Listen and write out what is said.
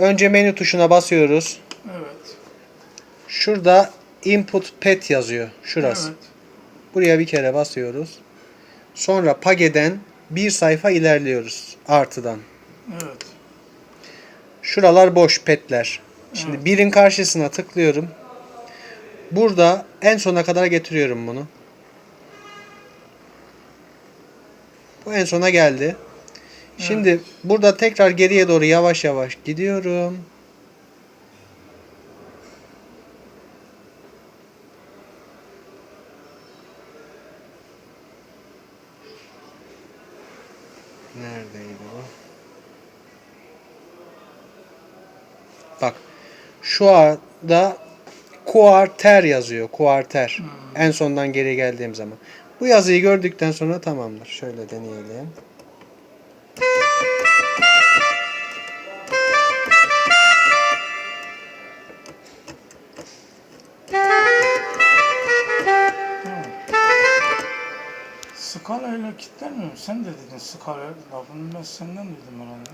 önce menü tuşuna basıyoruz. Evet. Şurada input pet yazıyor. Şurası. Evet. Buraya bir kere basıyoruz. Sonra pageden bir sayfa ilerliyoruz artıdan. Evet. Şuralar boş petler. Şimdi Evet. birin karşısına tıklıyorum. Burada en sona kadar getiriyorum bunu. Bu en sona geldi. Şimdi burada tekrar geriye doğru yavaş yavaş gidiyorum. Neredeydi bu? Bak şu anda kuarter yazıyor. Kuarter. En sondan geri geldiğim zaman. Bu yazıyı gördükten sonra tamamdır. Şöyle deneyelim. Skala ile kilitlenmiyor? Sen de dedin skala lafını ben senden duydum herhalde.